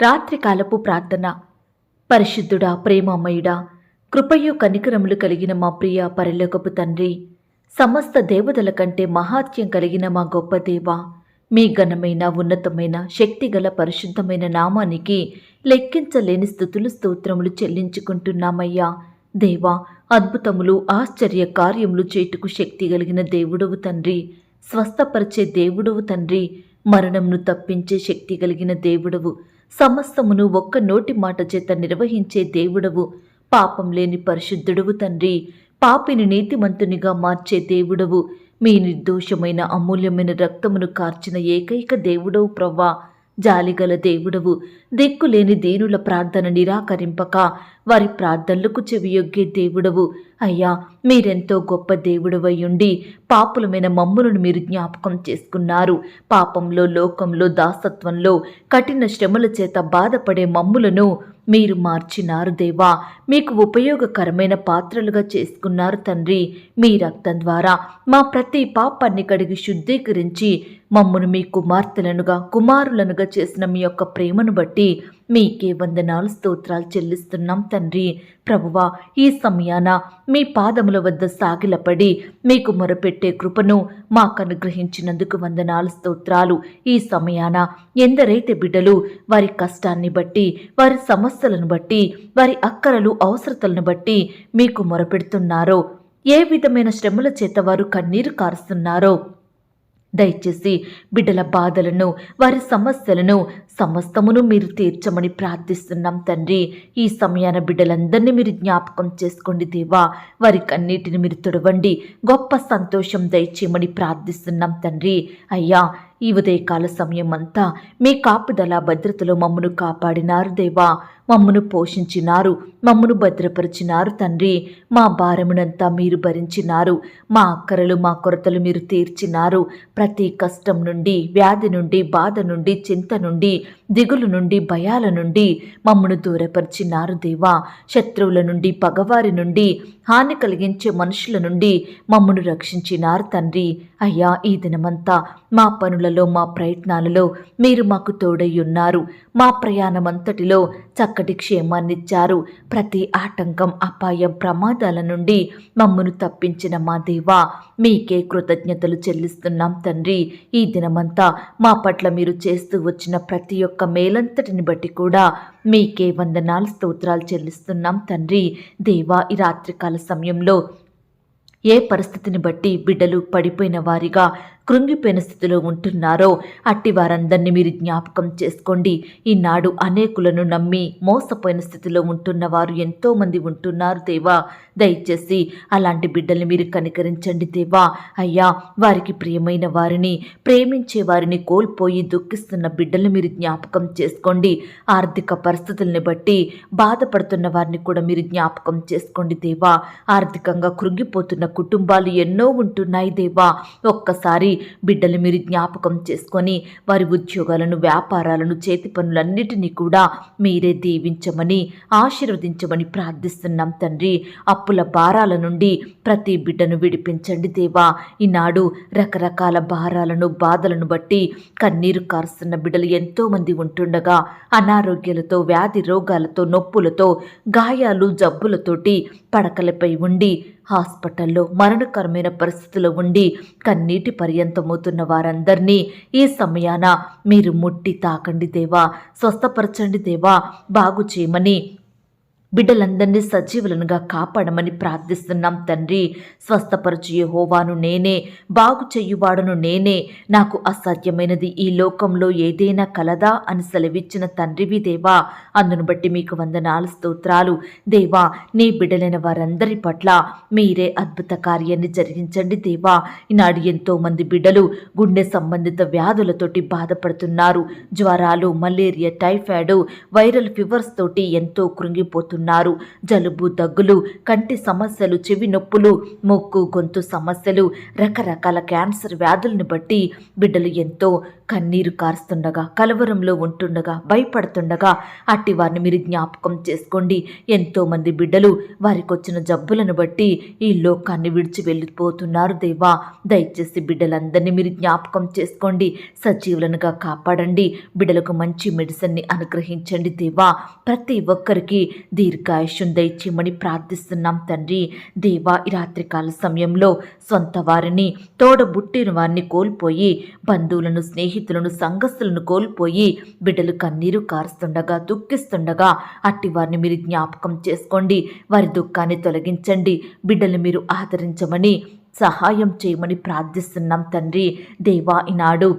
రాత్రికాలపు ప్రార్థన. పరిశుద్ధుడా ప్రేమమయుడా కృపయు కనికరములు కలిగిన మా ప్రియ పరలోకపు తండ్రి సమస్త దేవతల కంటే మహాత్యం కలిగిన మా గొప్ప దేవ మీ ఘనమైన ఉన్నతమైన శక్తిగల పరిశుద్ధమైన నామానికి లెక్కించలేని స్థుతులు స్తోత్రములు చెల్లించుకుంటున్నామయ్యా. దేవా అద్భుతములు ఆశ్చర్య కార్యములు చేటుకు శక్తి కలిగిన దేవుడవు తండ్రి స్వస్థపరిచే దేవుడవు తండ్రి మరణంను తప్పించే శక్తి కలిగిన దేవుడవు సమస్తమును ఒక్క నోటి మాట చేత నిర్వహించే దేవుడవు. పాపం లేని పరిశుద్ధుడవు తండ్రి. పాపిని నీతిమంతునిగా మార్చే దేవుడవు. మీ నిర్దోషమైన అమూల్యమైన రక్తమును కార్చిన ఏకైక దేవుడవు ప్రవ్వా. జాలిగల దేవుడవు. దిక్కులేని దీనుల ప్రార్థన నిరాకరింపక వారి ప్రార్థనలకు చెవియొగ్గే దేవుడవు. అయ్యా మీరెంతో గొప్ప దేవుడవయ్యుండి పాపులమైన మమ్ములను మీరు జ్ఞాపకం చేసుకున్నారు. పాపంలో లోకంలో దాసత్వంలో కఠిన శ్రమల చేత బాధపడే మమ్ములను మీరు మార్చినారు దేవా. మీకు ఉపయోగకరమైన పాత్రలుగా చేసుకున్నారు తండ్రి. మీ రక్తం ద్వారా మా ప్రతి పాపాన్ని కడిగి శుద్ధీకరించి మమ్మను మీ కుమార్తెలనుగా కుమారులనుగా చేసిన మీ యొక్క ప్రేమను బట్టి మీకే వందనాలు స్తోత్రాలు చెల్లిస్తున్నాం తండ్రి. ప్రభువా ఈ సమయాన మీ పాదముల వద్ద సాగిలపడి మీకు మొరపెట్టే కృపను మాకు అనుగ్రహించినందుకు వందనాలు స్తోత్రాలు. ఈ సమయాన ఎందరైతే బిడ్డలు వారి కష్టాన్ని బట్టి వారి సమస్యలను బట్టి వారి అక్కరలు అవసరతలను బట్టి మీకు మొరపెడుతున్నారో ఏ విధమైన శ్రమల చేత వారు కన్నీరు కారుస్తున్నారో దయచేసి బిడ్డల బాధలను వారి సమస్యలను సమస్తమును మీరు తీర్చమని ప్రార్థిస్తున్నాం తండ్రి. ఈ సమయాన బిడ్డలందరినీ మీరు జ్ఞాపకం చేసుకోండి దేవా. వారి కన్నీటిని మీరు తొడవండి. గొప్ప సంతోషం దయచేయమని ప్రార్థిస్తున్నాం తండ్రి. అయ్యా ఈ ఉదయకాల సమయం అంతా మీ కాపుదల భద్రతలో మమ్మను కాపాడినారు దేవా. మమ్మను పోషించినారు మమ్మను భద్రపరిచినారు తండ్రి. మా భారమునంతా మీరు భరించినారు మా అక్కరలు మా కొరతలు మీరు తీర్చినారు. ప్రతి కష్టం నుండి వ్యాధి నుండి బాధ నుండి చింత నుండి దిగులు నుండి భయాల నుండి మమ్మను దూరపరిచినారు దేవా. శత్రువుల నుండి పగవారి నుండి హాని కలిగించే మనుషుల నుండి మమ్మను రక్షించినారు తండ్రి. అయ్యా ఈ దినమంతా మా పనులలో మా ప్రయత్నాలలో మీరు మాకు తోడై ఉన్నారు. మా ప్రయాణమంతటిలో చక్కటి క్షేమాన్నిచ్చారు. ప్రతి ఆటంకం అపాయం ప్రమాదాల నుండి మమ్మను తప్పించిన మా దేవా మీకే కృతజ్ఞతలు చెల్లిస్తున్నాం తండ్రి. ఈ దినమంతా మా పట్ల మీరు చేస్తూ వచ్చిన ప్రతి ఒక్క మేలంతటిని బట్టి కూడా మీకే వందనాలు స్తోత్రాలు చెల్లిస్తున్నాం తండ్రి. దేవా ఈ రాత్రికాల సమయంలో ఏ పరిస్థితిని బట్టి బిడ్డలు పడిపోయిన వారిగా కృంగిపోయిన స్థితిలో ఉంటున్నారో అట్టి వారందరినీ మీరు జ్ఞాపకం చేసుకోండి. ఈనాడు అనేకులను నమ్మి మోసపోయిన స్థితిలో ఉంటున్న వారు ఎంతోమంది ఉంటున్నారు దేవా. దయచేసి అలాంటి బిడ్డల్ని మీరు కనికరించండి దేవా. అయ్యా వారికి ప్రియమైన వారిని ప్రేమించే వారిని కోల్పోయి దుఃఖిస్తున్న బిడ్డల్ని మీరు జ్ఞాపకం చేసుకోండి. ఆర్థిక పరిస్థితుల్ని బట్టి బాధపడుతున్న వారిని కూడా మీరు జ్ఞాపకం చేసుకోండి దేవా. ఆర్థికంగా కృంగిపోతున్న కుటుంబాలు ఎన్నో ఉంటున్నాయి దేవా. ఒక్కసారి బిడ్డలు మీరు జ్ఞాపకం చేసుకొని వారి ఉద్యోగాలను వ్యాపారాలను చేతి పనులన్నిటినీ కూడా మీరే దీవించమని ఆశీర్వదించమని ప్రార్థిస్తున్నాం తండ్రి. అప్పుల భారాల నుండి ప్రతి బిడ్డను విడిపించండి దేవా. ఈనాడు రకరకాల భారాలను బాధలను బట్టి కన్నీరు కారుస్తున్న బిడ్డలు ఎంతోమంది ఉంటుండగా అనారోగ్యాలతో వ్యాధి రోగాలతో నొప్పులతో గాయాలు జబ్బులతోటి పడకలపై ఉండి హాస్పిటల్లో మరణకరమైన పరిస్థితిలో ఉండి కన్నీటి పర్యంతమవుతున్న వారందరినీ ఈ సమయాన మీరు ముట్టి తాకండి దేవా స్వస్థపరచండి దేవా బాగు చేయమని బిడ్డలందరినీ సజీవులనుగా కాపాడమని ప్రార్థిస్తున్నాం తండ్రి. స్వస్థపరచు హోవాను నేనే బాగు చెయ్యువాడను నేనే. నాకు అసాధ్యమైనది ఈ లోకంలో ఏదైనా కలదా అని సెలవిచ్చిన తండ్రివి దేవా అందును బట్టి మీకు వందనాలు స్తోత్రాలు. దేవా నీ బిడ్డలైన వారందరి పట్ల మీరే అద్భుత కార్యాన్ని జరిగించండి దేవా. ఈనాడు ఎంతో మంది బిడ్డలు గుండె సంబంధిత వ్యాధులతోటి బాధపడుతున్నారు. జ్వరాలు మలేరియా టైఫాయిడ్ వైరల్ ఫీవర్స్ తోటి ఎంతో కృంగిపోతున్నారు. జలుబు దగ్గులు కంటి సమస్యలు చెవి నొప్పులు ముక్కు గొంతు సమస్యలు రకరకాల క్యాన్సర్ వ్యాధులను బట్టి బిడ్డలు ఎంతో కన్నీరు కారుస్తుండగా కలవరంలో ఉంటుండగా భయపడుతుండగా అట్టి వారిని మీరు జ్ఞాపకం చేసుకోండి. ఎంతోమంది బిడ్డలు వారికి వచ్చిన జబ్బులను బట్టి ఈ లోకాన్ని విడిచి వెళ్ళిపోతున్నారు దేవా. దయచేసి బిడ్డలందరినీ మీరు జ్ఞాపకం చేసుకోండి. సజీవులనుగా కాపాడండి. బిడ్డలకు మంచి మెడిసిన్ని అనుగ్రహించండి దేవా. ప్రతి ఒక్కరికి దీర్ఘాయుష్యం దయచేయమని ప్రార్థిస్తున్నాం తండ్రి. దేవా ఈ రాత్రికాల సమయంలో సొంత వారిని తోడబుట్టిన వారిని కోల్పోయి బంధువులను స్నేహి స్నేహితులను సంఘస్థులను కోల్పోయి బిడ్డలు కన్నీరు కారుస్తుండగా దుఃఖిస్తుండగా అట్టి వారిని మీరు జ్ఞాపకం చేసుకోండి. వారి దుఃఖాన్ని తొలగించండి. బిడ్డలు మీరు ఆదరించమని సహాయం చేయమని ప్రార్థిస్తున్నాం తండ్రి. దేవా ఈనాడు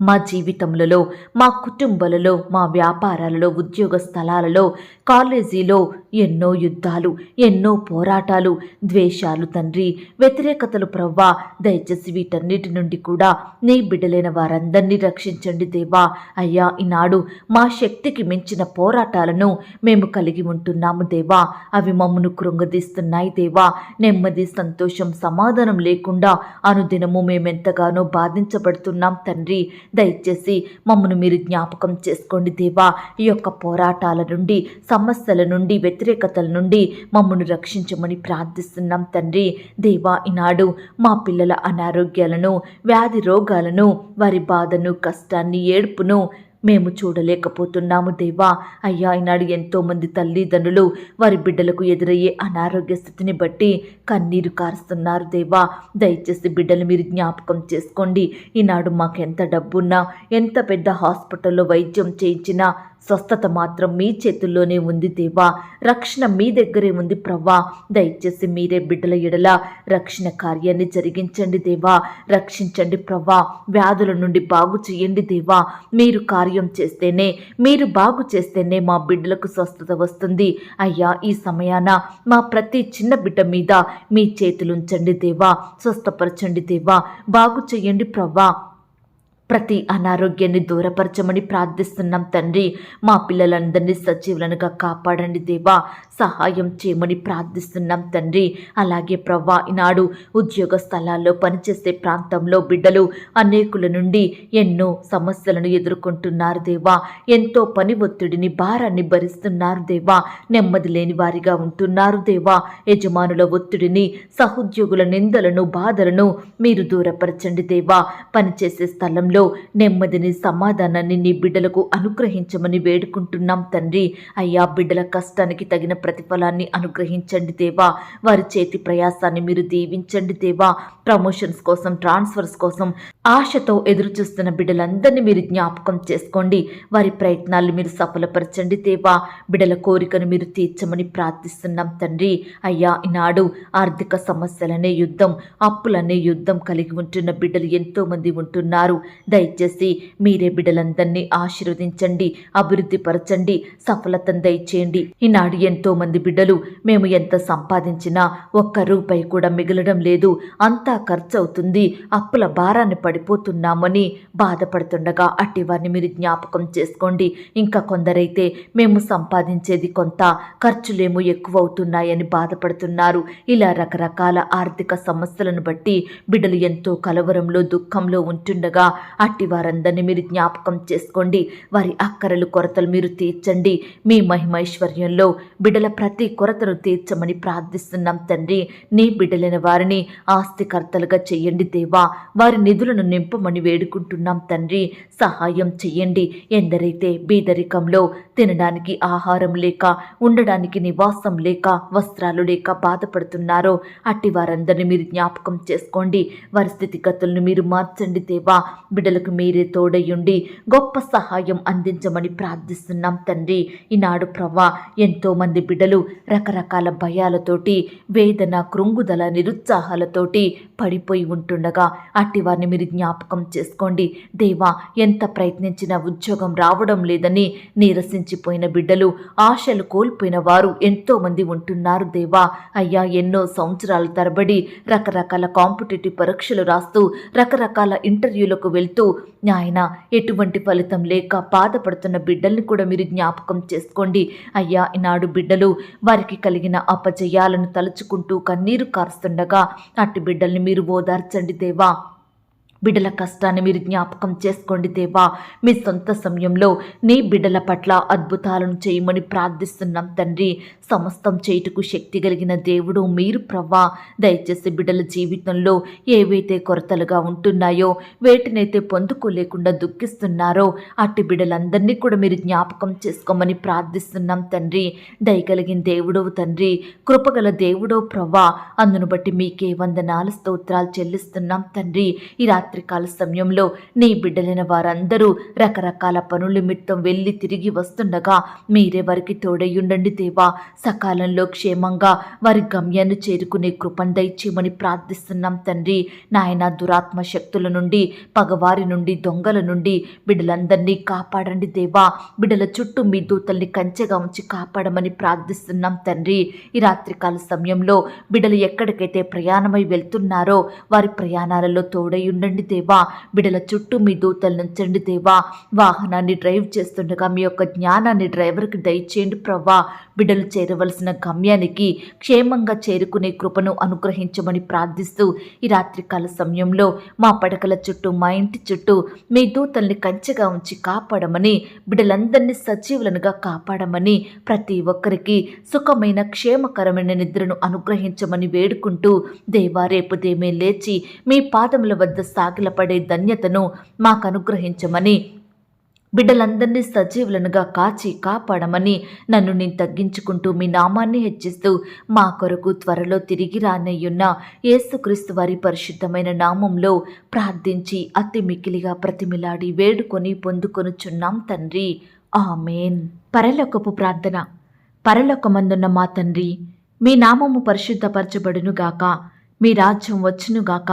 మా జీవితములలో మా కుటుంబాలలో మా వ్యాపారాలలో ఉద్యోగ స్థలాలలో కాలేజీలో ఎన్నో యుద్ధాలు ఎన్నో పోరాటాలు ద్వేషాలు తండ్రి వ్యతిరేకతలు ప్రవ్వా దయచేసి వీటన్నిటి నుండి కూడా నీ బిడ్డలైన వారందరినీ రక్షించండి దేవా. అయ్యా ఈనాడు మా శక్తికి మించిన పోరాటాలను మేము కలిగి ఉంటున్నాము దేవా. అవి మమ్మను కృంగదీస్తున్నాయి దేవా. నెమ్మది సంతోషం సమాధానం లేకుండా అనుదినము మేమెంతగానో బాధించబడుతున్నాం తండ్రి. దయచేసి మమ్మను మీరు జ్ఞాపకం చేసుకోండి దేవా. ఈ యొక్క పోరాటాల నుండి సమస్యల నుండి వ్యతిరేకతల నుండి మమ్మను రక్షించమని ప్రార్థిస్తున్నాం తండ్రి. దేవా ఈనాడు మా పిల్లల అనారోగ్యాలను వ్యాధి రోగాలను వారి బాధను కష్టాన్ని ఏడుపును మేము చూడలేకపోతున్నాము దేవా. అయ్యా ఈనాడు ఎంతోమంది తల్లిదండ్రులు వారి బిడ్డలకు ఎదురయ్యే అనారోగ్య స్థితిని బట్టి కన్నీరు కారుస్తున్నారు దేవా. దయచేసి బిడ్డలు మీరు జ్ఞాపకం చేసుకోండి. ఈనాడు మాకెంత డబ్బున్నా ఎంత పెద్ద హాస్పిటల్లో వైద్యం చేయించినా స్వస్థత మాత్రం మీ చేతుల్లోనే ఉంది దేవా. రక్షణ మీ దగ్గరే ఉంది ప్రవ్వా. దయచేసి మీరే బిడ్డల ఎడల రక్షణ కార్యాన్ని జరిగించండి దేవా. రక్షించండి ప్రవ్వా. వ్యాధుల నుండి బాగు చేయండి దేవా. మీరు కార్యం చేస్తేనే మీరు బాగు చేస్తేనే మా బిడ్డలకు స్వస్థత వస్తుంది. అయ్యా ఈ సమయాన మా ప్రతి చిన్న బిడ్డ మీద మీ చేతులుంచండి దేవా. స్వస్థపరచండి దేవా. బాగు చేయండి ప్రవ్వా. ప్రతి అనారోగ్యాన్ని దూరపరచమని ప్రార్థిస్తున్నాం తండ్రి. మా పిల్లలందరినీ సజీవులనుగా కాపాడండి దేవా. సహాయం చేయమని ప్రార్థిస్తున్నాం తండ్రి. అలాగే ప్రవ్వా ఈనాడు ఉద్యోగ స్థలాల్లో పనిచేసే ప్రాంతంలో బిడ్డలు అనేకుల నుండి ఎన్నో సమస్యలను ఎదుర్కొంటున్నారు దేవా. ఎంతో పని ఒత్తిడిని భారాన్ని భరిస్తున్నారు దేవా. నెమ్మది లేని వారిగా ఉంటున్నారు దేవా. యజమానుల ఒత్తిడిని సహోద్యోగుల నిందలను బాధలను మీరు దూరపరచండి దేవా. పనిచేసే స్థలంలో నెమ్మదిని సమాధానాన్ని నీ బిడ్డలకు అనుగ్రహించమని వేడుకుంటున్నాం తండ్రి. అయ్యా బిడ్డల కష్టానికి తగిన ప్రతిఫలాన్ని అనుగ్రహించండి దేవా. వారి చేతి ప్రయాసాన్ని మీరు దీవించండి దేవా. ప్రమోషన్స్ కోసం ట్రాన్స్ఫర్స్ కోసం ఆశతో ఎదురు చూస్తున్న బిడ్డలందరినీ మీరు జ్ఞాపకం చేసుకోండి. వారి ప్రయత్నాలు మీరు సఫలపరచండి దేవా. బిడ్డల కోరికను మీరు తీర్చమని ప్రార్థిస్తున్నాం తండ్రి. అయ్యా ఈనాడు ఆర్థిక సమస్యలనే యుద్ధం అప్పులనే యుద్ధం కలిగి ఉంటున్న బిడ్డలు ఎంతోమంది ఉంటున్నారు. దయచేసి మీరే బిడ్డలందరినీ ఆశీర్వదించండి అభివృద్ధి పరచండి సఫలతను దయచేయండి. ఈనాడు ఎంతో మంది బిడ్డలు మేము ఎంత సంపాదించినా ఒక్క రూపాయి కూడా మిగలడం లేదు. అంతా ఖర్చు అవుతుంది అప్పుల భారాన్ని పడిపోతున్నామని బాధపడుతుండగా అట్టి వారిని మీరు జ్ఞాపకం చేసుకోండి. ఇంకా కొందరైతే మేము సంపాదించేది కొంత ఖర్చులేమో ఎక్కువ అవుతున్నాయని బాధపడుతున్నారు. ఇలా రకరకాల ఆర్థిక సమస్యలను బట్టి బిడ్డలు ఎంతో కలవరంలో దుఃఖంలో ఉంటుండగా అట్టి వారందరినీ మీరు జ్ఞాపకం చేసుకోండి. వారి అక్కరలు కొరతలు మీరు తీర్చండి. మీ మహిమైశ్వర్యంలో బిడ్డల ప్రతి కొరతను తీర్చమని ప్రార్థిస్తున్నాం తండ్రి. నీ బిడ్డలైన వారిని ఆస్తికర్తలుగా చెయ్యండి దేవా. వారి నిధులను నింపమని వేడుకుంటున్నాం తండ్రి. సహాయం చెయ్యండి ఎందరైతే బీదరికంలో తినడానికి ఆహారం లేక ఉండడానికి నివాసం లేక వస్త్రాలు లేక బాధపడుతున్నారో అట్టి వారందరినీ మీరు జ్ఞాపకం చేసుకోండి. వారి స్థితిగతులను మీరు మార్చండి దేవా. బిడ్డలకు మీరే తోడయ్యుండి గొప్ప సహాయం అందించమని ప్రార్థిస్తున్నాం తండ్రి. ఈనాడు ప్రవ్వా ఎంతో మంది బిడ్డలు రకరకాల భయాలతోటి వేదన కృంగుదల నిరుత్సాహాలతోటి పడిపోయి ఉంటుండగా అట్టి వారిని మీరు జ్ఞాపకం చేసుకోండి. దేవా ఎంత ప్రయత్నించినా ఉద్యోగం రావడం లేదని నీరసించిపోయిన బిడ్డలు ఆశలు కోల్పోయిన వారు ఎంతోమంది ఉంటున్నారు దేవా. అయ్యా ఎన్నో సంవత్సరాల తరబడి రకరకాల కాంపిటేటివ్ పరీక్షలు రాస్తూ రకరకాల ఇంటర్వ్యూలకు వెళ్తూ నాయన ఎటువంటి ఫలితం లేక బాధపడుతున్న బిడ్డల్ని కూడా మీరు జ్ఞాపకం చేసుకోండి. అయ్యా ఈనాడు బిడ్డలు వారికి కలిగిన అపజయాలను తలుచుకుంటూ కన్నీరు కారుస్తుండగా అట్టి బిడ్డల్ని మీరు ఓదార్చండి దేవా. బిడ్డల కష్టాన్ని మీరు జ్ఞాపకం చేసుకోండి దేవా. మీ సొంత సమయంలో నీ బిడ్డల పట్ల అద్భుతాలను చేయమని ప్రార్థిస్తున్నాం తండ్రి. సమస్తం చేయుటకు శక్తి కలిగిన దేవుడు మీరు ప్రవ్వా. దయచేసి బిడ్డల జీవితంలో ఏవైతే కొరతలుగా ఉంటున్నాయో వేటినైతే పొందుకోలేకుండా దుఃఖిస్తున్నారో అట్టి బిడ్డలందరినీ కూడా మీరు జ్ఞాపకం చేసుకోమని ప్రార్థిస్తున్నాం తండ్రి. దయగలిగిన దేవుడవు తండ్రి. కృపగల దేవుడో ప్రవ్వా. అందును బట్టి మీకే వందనాలు స్తోత్రాలు చెల్లిస్తున్నాం తండ్రి. ఈ రాత్రికాల సమయంలో నీ బిడ్డలైన వారందరూ రకరకాల పనుల నిమిత్తం వెళ్ళి తిరిగి వస్తుండగా మీరే వారికి తోడయ్యుండండి దేవా. సకాలంలో క్షేమంగా వారి గమ్యాన్ని చేరుకునే కృపను దయచేయమని ప్రార్థిస్తున్నాం తండ్రి. నాయన దురాత్మ శక్తుల నుండి పగవారి నుండి దొంగల నుండి బిడ్డలందరినీ కాపాడండి దేవా. బిడ్డల చుట్టూ మీ దూతల్ని కంచెగా ఉంచి కాపాడమని ప్రార్థిస్తున్నాం తండ్రి. ఈ రాత్రికాల సమయంలో బిడ్డలు ఎక్కడికైతే ప్రయాణమై వెళ్తున్నారో వారి ప్రయాణాలలో తోడై ఉండండి దేవా. బిడల చుట్టూ మీ దూతలను నుంచండి దేవా. వాహనాన్ని డ్రైవ్ చేస్తుండగా మీ యొక్క జ్ఞానాన్ని డ్రైవర్కి దయచేయండి ప్రవ్వా. బిడలు చేరవలసిన గమ్యానికి క్షేమంగా చేరుకునే కృపను అనుగ్రహించమని ప్రార్థిస్తూ ఈ రాత్రికాల సమయంలో మా పడకల చుట్టూ మా ఇంటి చుట్టూ మీ దూతల్ని కంచెగా ఉంచి కాపాడమని బిడలందరినీ సజీవులనుగా కాపాడమని ప్రతి ఒక్కరికి సుఖమైన క్షేమకరమైన నిద్రను అనుగ్రహించమని వేడుకుంటూ దేవా రేపు దేమే లేచి మీ పాదముల వద్ద సాగిలపడే ధన్యతను మాకు అనుగ్రహించమని బిడ్డలందరినీ సజీవులనుగా కాచి కాపాడమని నన్ను నేను తగ్గించుకుంటూ మీ నామాన్ని హెచ్చిస్తూ మా కొరకు త్వరలో తిరిగి రానయ్యున్న యేసుక్రీస్తు వారి పరిశుద్ధమైన నామంలో ప్రార్థించి అతి మికిలిగా ప్రతిమిలాడి వేడుకొని పొందుకొనుచున్నాం తండ్రి. ఆమెన్. పరలోకపు ప్రార్థన. పరలోకమందున్న మా తండ్రి మీ నామము పరిశుద్ధపరచబడునుగాక మీ రాజ్యం వచ్చునుగాక